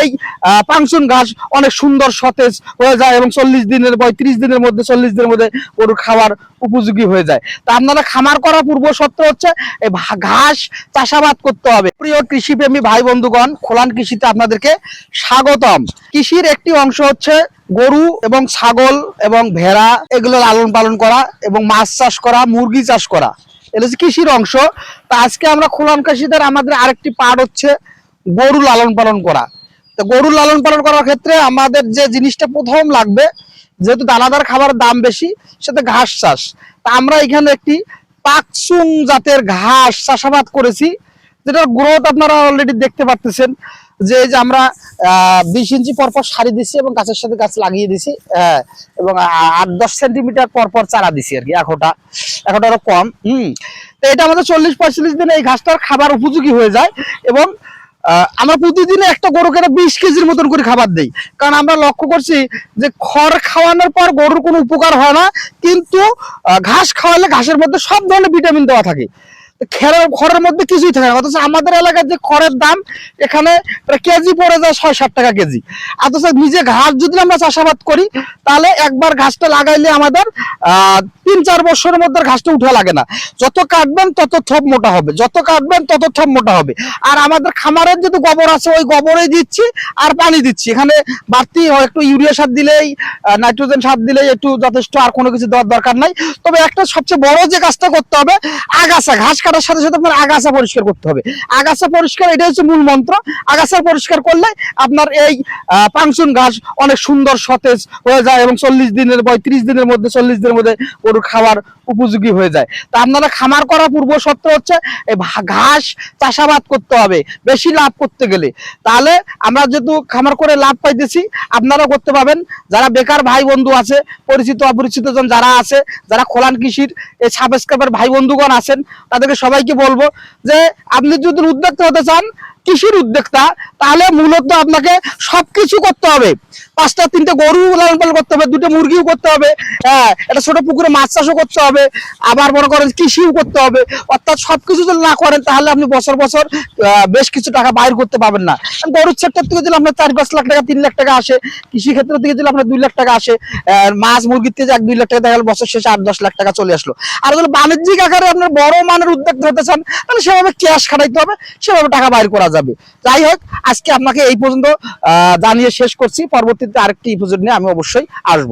এই পাংশন ঘাস অনেক সুন্দর সতেজ হয়ে যায় এবং চল্লিশ দিনের পঁয়ত্রিশ দিনের মধ্যে, চল্লিশ দিনের মধ্যে গরুর খাবার উপযোগী হয়ে যায়। তা আপনারা খামার করা পূর্ব সত্য হচ্ছে ঘাস চাষাবাদ করতে হবে। প্রিয় কৃষিপ্রেমী ভাই বন্ধুগণ, খোলান কৃষিতে আপনাদেরকে স্বাগতম। কৃষির একটি অংশ হচ্ছে গরু এবং ছাগল এবং ভেড়া, এগুলো লালন পালন করা এবং মাছ চাষ করা, মুরগি চাষ করা। এটা হচ্ছে কৃষির অংশ। তা আজকে আমরা খোলান কৃষিদের আমাদের আরেকটি পার্ট হচ্ছে গরু লালন পালন করা। তো গরু লালন পালন করার ক্ষেত্রে আমাদের যে জিনিসটা প্রথম লাগবে যেহেতু দানাদার খাবারের দাম বেশি সেটা ঘাস চাষ। তা আমরা এখানে একটি পাকসুং জাতের ঘাস চাষাবাদ করেছি যেটার গ্রোথ আপনারা অলরেডি দেখতে পাচ্ছেন যে যে আমরা বিশ ইঞ্চি পরপর সারি দিছি এবং গাছের সাথে গাছ লাগিয়ে দিছি হ্যাঁ, এবং আট দশ সেন্টিমিটার পরপর চারা দিছি আর কি এখনটা এখনটা আরও কম হম। তো এটা আমাদের চল্লিশ পঁয়তাল্লিশ দিনে এই ঘাসটার খাবার উপযোগী হয়ে যায় এবং আমরা প্রতিদিনে একটা গরু কেটে বিশ কেজির মতন করে খাবার দিই। কারণ আমরা লক্ষ্য করছি যে খড় খাওয়ানোর পর গরুর কোনো উপকার হয় না, কিন্তু ঘাস খাওয়ালে ঘাসের মধ্যে সব ধরনের ভিটামিন দেওয়া থাকে। খেরের খড়ের মধ্যে কিছুই থাকে না। অথচ আমাদের এলাকার যে খড়ের দাম, এখানে কেজি পড়ে যায় ছয় ষাট টাকা কেজি। অথচ নিজে ঘাস যদি আমরা চাষাবাদ করি, তাহলে একবার ঘাসটা লাগাইলে আমাদের তিন চার বছরের মধ্যে ঘাসটা উঠা লাগে না। যত কাটবেন তত থপ মোটা হবে। যত কাটবেন তত থপ মোটা হবে। আর আমাদের খামারের যদি গোবর আছে, ওই গোবরে দিচ্ছি আর পানি দিচ্ছি। এখানে বাড়তি একটু ইউরিয়া সার দিলেই নাইট্রোজেন সার দিলেই একটু যথেষ্ট আর কোনো কিছু দেওয়ার দরকার নাই। তবে একটা সবচেয়ে বড় যে কাজটা করতে হবে, আগাছা, ঘাস কাটার সাথে সাথে আপনার আগাছা পরিষ্কার করতে হবে। আগাছা পরিষ্কার এটা হচ্ছে মূল মন্ত্র। আগাছা পরিষ্কার করলে আপনার এই পাংশন ঘাস অনেক সুন্দর সতেজ হয়ে যায় এবং চল্লিশ দিনের, পঁয়ত্রিশ দিনের মধ্যে, চল্লিশ দিনের মধ্যে গরুর খাবার উপযোগী হয়ে যায়। তা আপনারা খামার করা পূর্ব সত্য হচ্ছে ঘাস চাষাবাদ করতে হবে, বেশি লাভ করতে গেলে। তাহলে আমরা যেহেতু খামার করে লাভ পাইতেছি আপনারা করতে পাবেন যারা বেকার ভাই বন্ধু আছে, পরিচিত, অপরিচিত জন যারা আছে, যারা খোলান কৃষির, এই সাবস্ক্রাইবার ভাই বন্ধুগণ আছেন, তাদেরকে সবাইকে বলব যে আপনি যদি উদ্যোক্তা হতে চান কৃষির উদ্যোক্তা তাহলে মূলত আপনাকে সবকিছু করতে হবে। পাঁচটা, তিনটে গরু লালন পালন করতে হবে, দুটো মুরগিও করতে হবে হ্যাঁ একটা ছোট পুকুরে মাছ চাষও করতে হবে, আবার মনে করেন কৃষিও করতে হবে। অর্থাৎ সবকিছু যদি না করেন, তাহলে আপনি বছর বছর বেশ কিছু টাকা বাইর করতে পারবেন না। গরুর সেক্টর থেকে যদি আপনার চার, পাঁচ লাখ টাকা, তিন লাখ টাকা আসে কৃষি ক্ষেত্র থেকে যদি আপনার দুই লাখ টাকা আসে মাছ, মুরগির থেকে এক, দুই লাখ টাকা দেখা গেল, বছর শেষে আট, দশ লাখ টাকা চলে আসলো। আর যদি বাণিজ্যিক আকারে আপনার বড় মানের উদ্যোগ ধরতে চান, তাহলে সেভাবে ক্যাশ খাটাইতে হবে, সেভাবে টাকা বাইর করা যাবে। যাই হোক আজকে আপনাকে এই পর্যন্ত জানিয়ে শেষ করছি। পরবর্তীতে আরেকটি এপিসোড নিয়ে আমি অবশ্যই আসব।